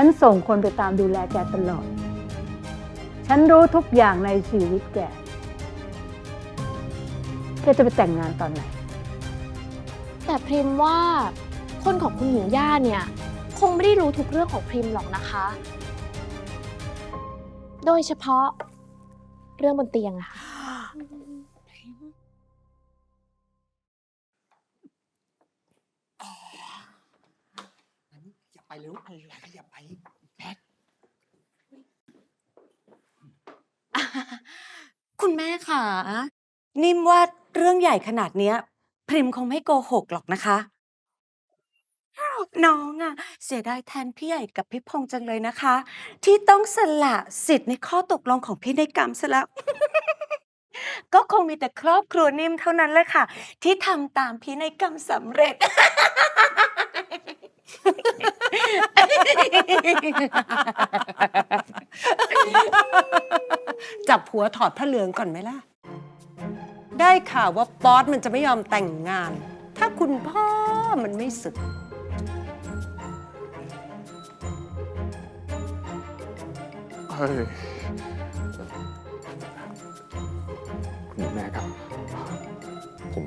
ฉันส่งคนไปตามดูแลแกตลอด ฉันรู้ทุกอย่างในชีวิตแก แกจะไปแต่งงานตอนไหน แต่พริมว่าคนของคุณหญิงย่าเนี่ย คงไม่ได้รู้ทุกเรื่องของพริมหรอกนะคะ โดยเฉพาะเรื่องบนเตียงอะค่ะ ไปเร็วอะไรอย่าไปแพทคุณแม่ค่ะ นิ่มว่าเรื่องใหญ่ขนาดเนี้ย พริมคงไม่โกหกหรอกนะคะ น้องอะเสียดายแทนพี่ใหญ่กับพี่พงษ์จังเลยนะคะ ที่ต้องสละสิทธิ์ในข้อตกลงของพินัยกรรมซะแล้ว ก็คงมีแต่ครอบครัวนิ่มเท่านั้นแหละค่ะ ที่ทำตามพินัยกรรมสำเร็จ จับหัวถอดผ้าเหลืองก่อนไหมล่ะ ได้ข่าวว่าป๊อตมันจะไม่ยอมแต่งงาน ถ้าคุณพ่อมันไม่สึก เฮ้ยคุณหญิงแม่ครับ ผม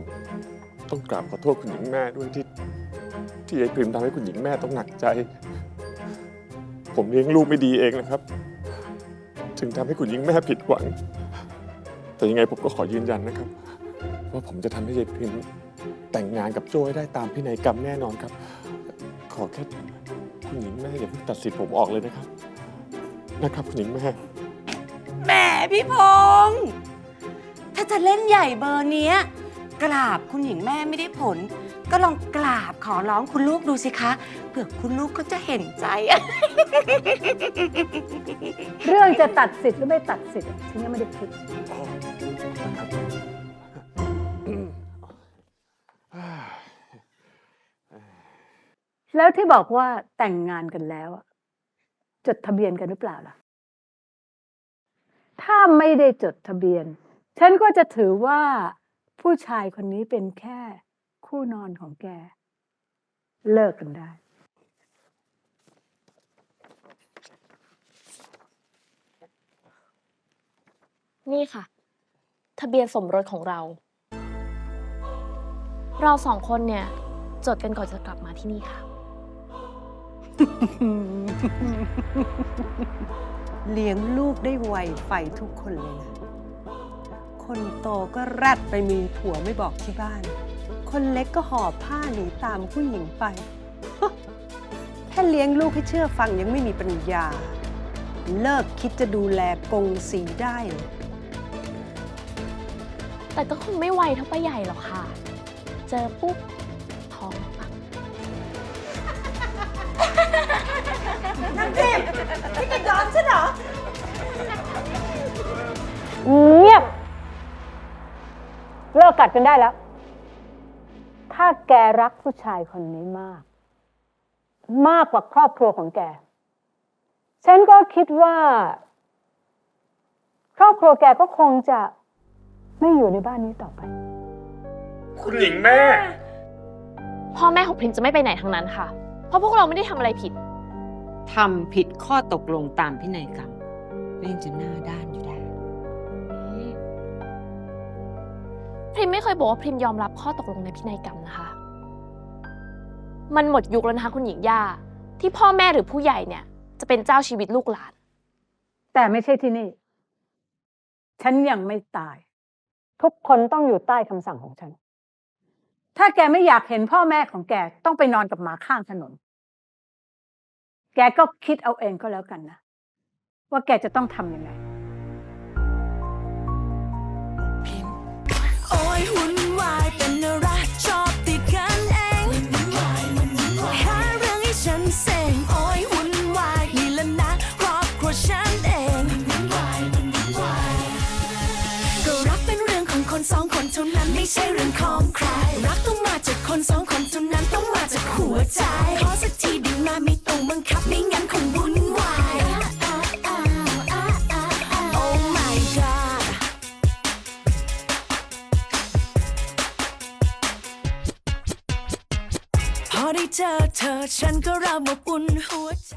ต้องกราบขอโทษคุณหญิงแม่ด้วยที่ ที่ไอ้พริมทำให้คุณหญิงแม่ต้องหนักใจ ผมเลี้ยงลูกไม่ดีเองนะครับ ถึงทำให้คุณหญิงแม่ผิดหวัง แต่ยังไงผมก็ขอยืนยันนะครับ ว่าผมจะทำให้ยายพิมแต่งงานกับโจ้ให้ได้ตามพินัยกรรมแน่นอนครับ ขอแค่คุณหญิงแม่อย่าเพิ่งตัดสินผมออกเลยนะครับ นะครับคุณหญิงแม่ แหมพี่พงษ์ถ้าจะเล่นใหญ่เบอร์เนี้ย กราบคุณหญิงแม่ไม่ได้ผล ก็ลองกราบขอร้องคุณลูกดูสิคะเผื่อคุณลูกก็จะเห็นใจ เรื่องจะตัดสิทธิ์หรือไม่ตัดสิทธิ์อะฉันยังไม่ได้คิด แล้วที่บอกว่าแต่งงานกันแล้วอะจดทะเบียนกันหรือเปล่าล่ะ ถ้าไม่ได้จดทะเบียน ฉันก็จะถือว่า ผู้ชายคนนี้เป็นแค่คู่นอนของแก เลิกกันได้ นี่ค่ะ ทะเบียนสมรสของเรา เราสองคนเนี่ย จดกันก่อนจะกลับมาที่นี่ค่ะ เลี้ยงลูกได้ไวไฟทุกคนเลยนะ คนโตก็แรดไปมีผัวไม่บอกที่บ้าน คนเล็กก็หอบผ้าหนีตามผู้หญิงไป แค่เลี้ยงลูกให้เชื่อฟังยังไม่มีปัญญา เลิกคิดจะดูแลกงสีได้เลยแต่ก็คงไม่ไวเท่าป้าใหญ่หรอกค่ะ เจอปุ๊บท้องปักเกกัดกันได้แล้ว ถ้าแกรักผู้ชายคนนี้มาก มากกว่าครอบครัวของแก ฉันก็คิดว่า ครอบครัวแกก็คงจะไม่อยู่ในบ้านนี้ต่อไป คุณหญิงแม่ พ่อแม่ของพริมจะไม่ไปไหนทั้งนั้นค่ะ เพราะพวกเราไม่ได้ทำอะไรผิด ทำผิดข้อตกลงตามพินัยกรรมก็ยังจะหน้าด้านอยู่ได้ พริมไม่เคยบอกว่าพริมยอมรับข้อตกลงในพินัยกรรมนะคะ มันหมดยุคแล้วนะคะคุณหญิงย่า ที่พ่อแม่หรือผู้ใหญ่เนี่ย จะเป็นเจ้าชีวิตลูกหลาน แต่ไม่ใช่ที่นี่ ฉันยังไม่ตาย ทุกคนต้องอยู่ใต้คำสั่งของฉัน ถ้าแกไม่อยากเห็นพ่อแม่ของแกต้องไปนอนกับหมาข้างถนน แกก็คิดเอาเองก็แล้วกันนะ ว่าแกจะต้องทำยังไง โอ้ยหุ่นวายเป็นอะไรชอบติดกันเองหาเรื่องให้ฉันเซ็งโอ้ยหุ่นวายนี่แหละนะครอบครัวฉันเองก็รักเป็นเรื่องของคนสองคนเท่านั้นไม่ใช่เรื่องของใคร รักต้องมาจากคนสองคนเท่านั้นต้องมาจากหัวใจ ได้เจอเธอ ฉันก็เริ่มอบอุ่นหัวใจ